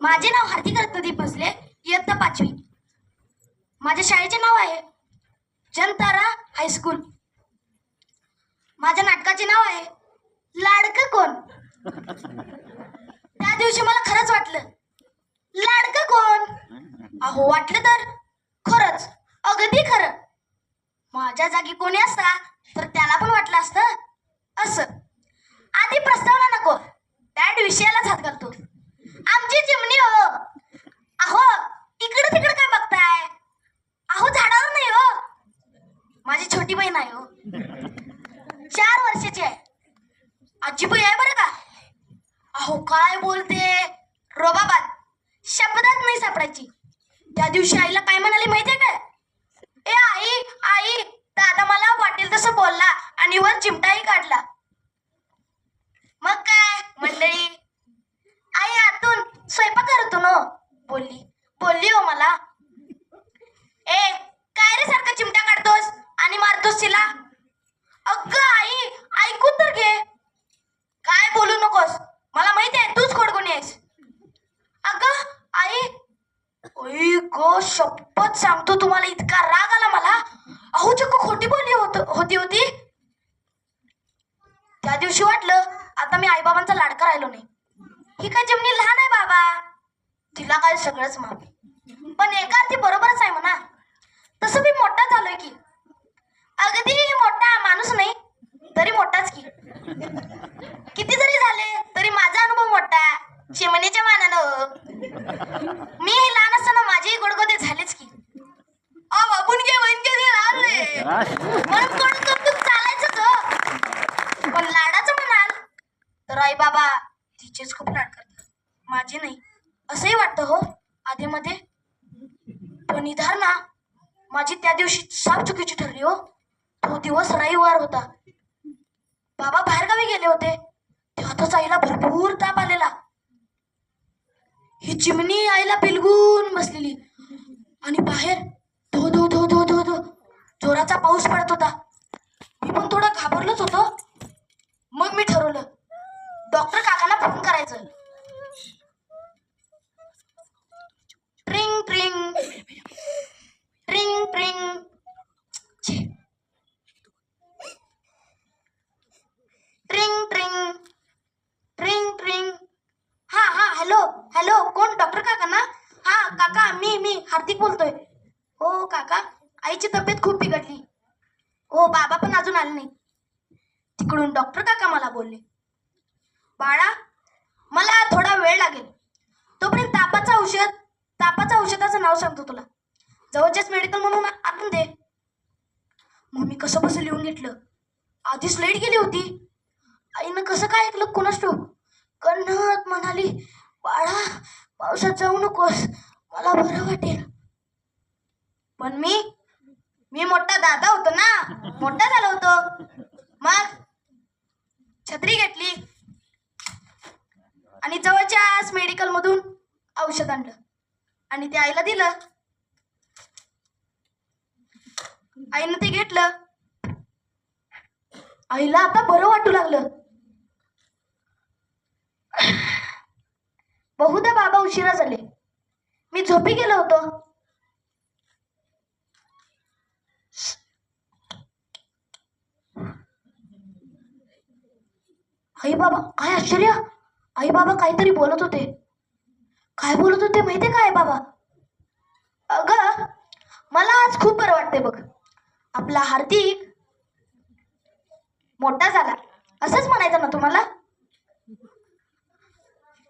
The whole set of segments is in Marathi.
माझे नाव हार्दिक रत्नदीप भसले इयत्ता पाचवी. माझ्या शाळेचे नाव आहे जनतारा हायस्कूल माझ्या नाटकाचे नाव आहे लाडकं कोण? त्या दिवशी मला खरंच वाटलं. लाडकं कोण? अहो वाटलं तर खरंच अगदी खरं. माझ्या जागी कोणी असता तर त्याला पण वाटलं असतं. असं. आधी प्रस्तावना नको. त्या विषयालाच हात घालतो आमची चिमणी हो अहो इकडं तिकडं काय बघताय अहो झाडावर नाही हो माझी छोटी बहीण आहे हो. चार वर्षाची आहे. आजी बहीण आहे बरं का? अहो काय बोलते? रोबाबात शब्दात नाही सापडायची. त्या दिवशी आईला काय म्हणाली माहितीये काय? ए आई आई दादा मला वाटेल तसं बोलला आणि वर चिमटाही काढला. मग काय मंडळी? आई आतून स्वयंपाक करतो ना बोलली हो मला ए काय रे सारखा चिमटा काढतोस आणि अगं आई ऐकून तर घे. काय बोलू नकोस. मला माहिती आहे तूच खोडकोणी आहेस. अगं आई. ओई गो शपथ सांगतो तुम्हाला इतका राग आला मला. अहो चक्क खोटी बोलली होत होती होती. त्या दिवशी वाटलं आता मी आईबाबांचा लाडका राहिलो नाही. ही काय चिमणी लहान आहे बाबा. तिला काय सगळंच माफ पण एक अर्थी बरोबरच आहे म्हणा तसं मी मोठा झालोय की अगदी मोठा माणूस नाही तरी मोठाच की किती जरी झाले तरी माझा अनुभव मोठा चिमणीच्या मानानं. मी मी लहान असताना माझेही गोडगोदे झालेच की. अ बापून घे बहीण घे रे. म्हणून कोण कौतुक चालायचंच पण लाडाचं म्हणाल तर आई बाबा तिचेच खूप लाड करतात. माझे नाही. असंही वाटतं हो आधी मध्ये पण निधार ना माझी त्या दिवशी साफ चुकीची ठरली हो. तो दिवस रविवार होता. बाबा बाहेरगावी गेले होते. तेव्हा तो आईला भरपूर ताप आलेला. ही चिमणी आईला पिलगून बसलेली. आणि बाहेर धो धो धो धो धो धो जोराचा पाऊस पडत होता. काका मी मी हार्दिक बोलतोय. हो काका आईची तब्येत खूप बिघडली. हो बाबा पण अजून आले नाही. तिकडून डॉक्टर काका मला बोलले. बाळा मला थोडा वेळ लागेल. तोपर्यंत तापाचं औषध तापाचं औषधाचं नाव सांगतो तुला. जवळच्याच मेडिकल म्हणून आणून दे. मग मी कसं कसं लिहून घेतलं? आधीच लेट गेली होती. आईनं कसं काय ऐकलं कोणास ठेव कन्नत म्हणाली बाळा पावसात जाऊ नकोस. मला बरं वाटेल. पण मी मी मोठा दादा होतो ना. मोठा झालो होतो. मग छत्री घेतली. आणि जवळच्याच मेडिकल मधून औषध आणलं. आणि ते आईला दिलं. आईनं ते घेतलं. आईला आता बरं वाटू लागलं. बहुधा बाबा उशिरा झाले. मी झोपी गेलो होतो. आई बाबा काय आश्चर्य? आई बाबा काहीतरी बोलत होते. काय बोलत होते माहितीये काय बाबा? अगं मला आज खूप बरं वाटते बघ. आपला हार्दिक मोठा झाला. असंच म्हणायचं ना तुम्हाला?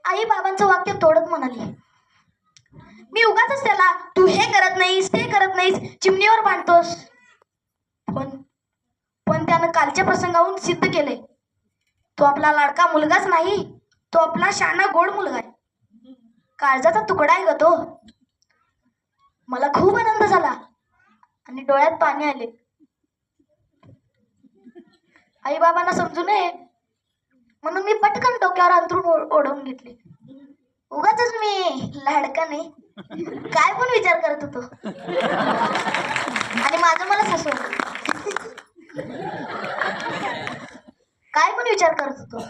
आई बाबांचं वाक्य तोडत म्हणाली. मी उगाच त्याला तू हे करत नाहीस ते करत नाहीस चिमणीवर बांधतोस. पण पण त्यानं कालच्या प्रसंगाहून सिद्ध केले तो आपला लाडका मुलगाच नाही तो आपला शाना गोड मुलगा आहे. काळजाचा तुकडा आहे ग तो. मला खूप आनंद झाला आणि डोळ्यात पाणी आले. आई बाबांना समजू नये म्हणून मी पटकन डोक्यावर अंतरून ओ- ओढवून घेतले. उगाच मी लाडका नाही. काय पण विचार करत होतो. आणि माझं मला हसव काय पण विचार करत होतो.